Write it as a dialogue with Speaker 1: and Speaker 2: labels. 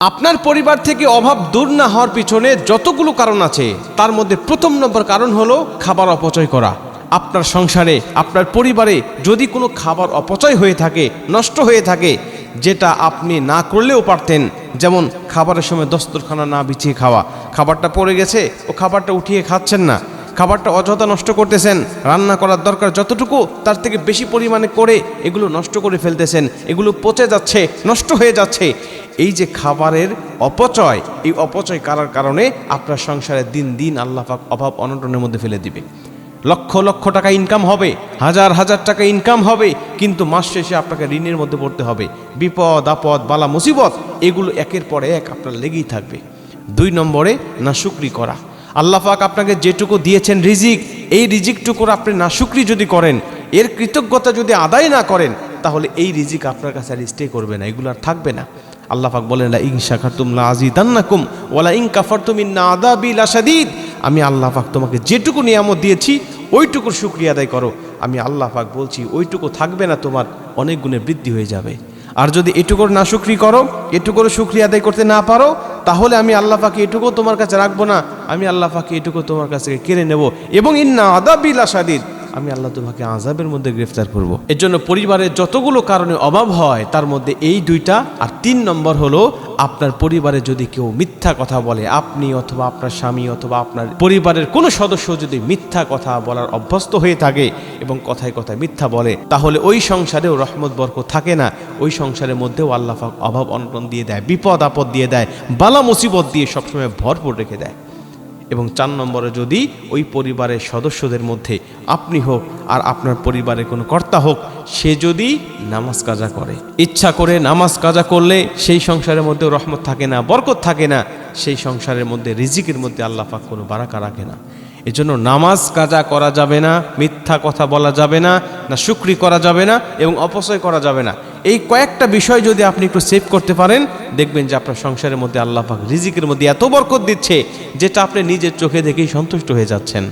Speaker 1: আপনার পরিবার থেকে অভাব দূর না হওয়ার পিছনে যতগুলো কারণ আছে, তার মধ্যে প্রথম নম্বর কারণ হলো খাবার অপচয় করা। আপনার সংসারে, আপনার পরিবারে যদি কোনো খাবার অপচয় হয়ে থাকে, নষ্ট হয়ে থাকে, যেটা আপনি না করলেও পারতেন, যেমন খাবারের সময় দস্তরখানা না বিছিয়ে খাওয়া, খাবারটা পড়ে গেছে, ও খাবারটা উঠিয়ে খাচ্ছেন না খাবারটা অযথা নষ্ট করতেছেন, রান্না করার দরকার যতটুকু, তার থেকে বেশি পরিমাণে করে এগুলো নষ্ট করে ফেলতেছেন, এগুলো পচে যাচ্ছে, নষ্ট হয়ে যাচ্ছে। এই যে খাবারের অপচয়, এই অপচয় করার কারণে আপনার সংসারে দিন দিন আল্লাহ পাক অভাব অনটনের মধ্যে ফেলে দিবে। লক্ষ লক্ষ টাকা ইনকাম হবে, হাজার হাজার টাকা ইনকাম হবে, কিন্তু মাস শেষে আপনাকে ঋণের মধ্যে পড়তে হবে। বিপদ, আপদ, বালা, মুসিবত, এগুলো একের পর এক আপনার লেগেই থাকবে। দুই নম্বরে না শুক্রি করা। আল্লাহ পাক আপনাকে যেটুকু দিয়েছেন রিজিক, এই রিজিকটুকুর আপনি না নাশুকরি যদি করেন, এর কৃতজ্ঞতা যদি আদায় না করেন, তাহলে এই রিজিক আপনার কাছে আর স্টে করবে না, এগুলো আর থাকবে না। আল্লাহ পাক বলেন, লা ইং শাকারতুম লা আজিদান্নাকুম ওয়ালা ইং কাফারতুম ইন্না আযাবি লাশাদীদ। আমি আল্লাহ পাক তোমাকে যেটুকু নিয়ামত দিয়েছি, ওইটুকুর শুক্রিয়া আদায় করো। আমি আল্লাহ পাক বলছি, ওইটুকু থাকবে না তোমার, অনেক গুণে বৃদ্ধি হয়ে যাবে। আর যদি এটুকুর না শুক্রি করো, এটুকুর শুক্রিয়া আদায় করতে না পারো, তাহলে আমি আল্লাহ পাকে এটুকু তোমার কাছে রাখব না। আমি আল্লাহ পাকে এটুকু তোমার কাছে কেড়ে নেব। এবং ইন্না আদাবিল আসাদিদ আমি আল্লাহ তোমাকে আজাবের মধ্যে গ্রেফতার করব। এর জন্য পরিবারের যতগুলো কারণে অভাব হয়, তার মধ্যে এই দুইটা আর তিন নম্বর হলো, আপনার পরিবারে যদি কেউ মিথ্যা কথা বলে, আপনি অথবা আপনার স্বামী অথবা আপনার পরিবারের কোনো সদস্য যদি মিথ্যা কথা বলার অভ্যস্ত হয়ে থাকে এবং কথায় কথায় মিথ্যা বলে, তাহলে ওই সংসারেও রহমত বরক থাকে না। ওই সংসারের মধ্যেও আল্লাহ অভাব অনটন দিয়ে দেয়, বিপদ আপদ দিয়ে দেয়, বালা মুসিবত দিয়ে সবসময় ভরপুর রেখে দেয়। এবং চার নম্বরে যদি ওই পরিবারের সদস্যদের মধ্যে আপনি হোক আর আপনার পরিবারের কোনো কর্তা হোক, সে যদি নামাজ কাজা করে, ইচ্ছা করে নামাজ কাজা করলে সেই সংসারের মধ্যে রহমত থাকে না, বরকত থাকে না, সেই সংসারের মধ্যে রিজিকের মধ্যে আল্লাহ পাক কোনো বারাকা রাখে না। এজন্য নামাজ কাজা করা যাবে না, মিথ্যা কথা বলা যাবে না না শুক্রি করা যাবে না এবং অপচয় করা যাবে না। এই কয়েকটা বিষয় যদি আপনি একটু সেভ করতে পারেন, দেখবেন যে আপনার সংসারের মধ্যে আল্লাহ রিজিকের মধ্যে এত বরকত দিচ্ছে, যেটা আপনি নিজের চোখে দেখেই সন্তুষ্ট হয়ে যাচ্ছেন।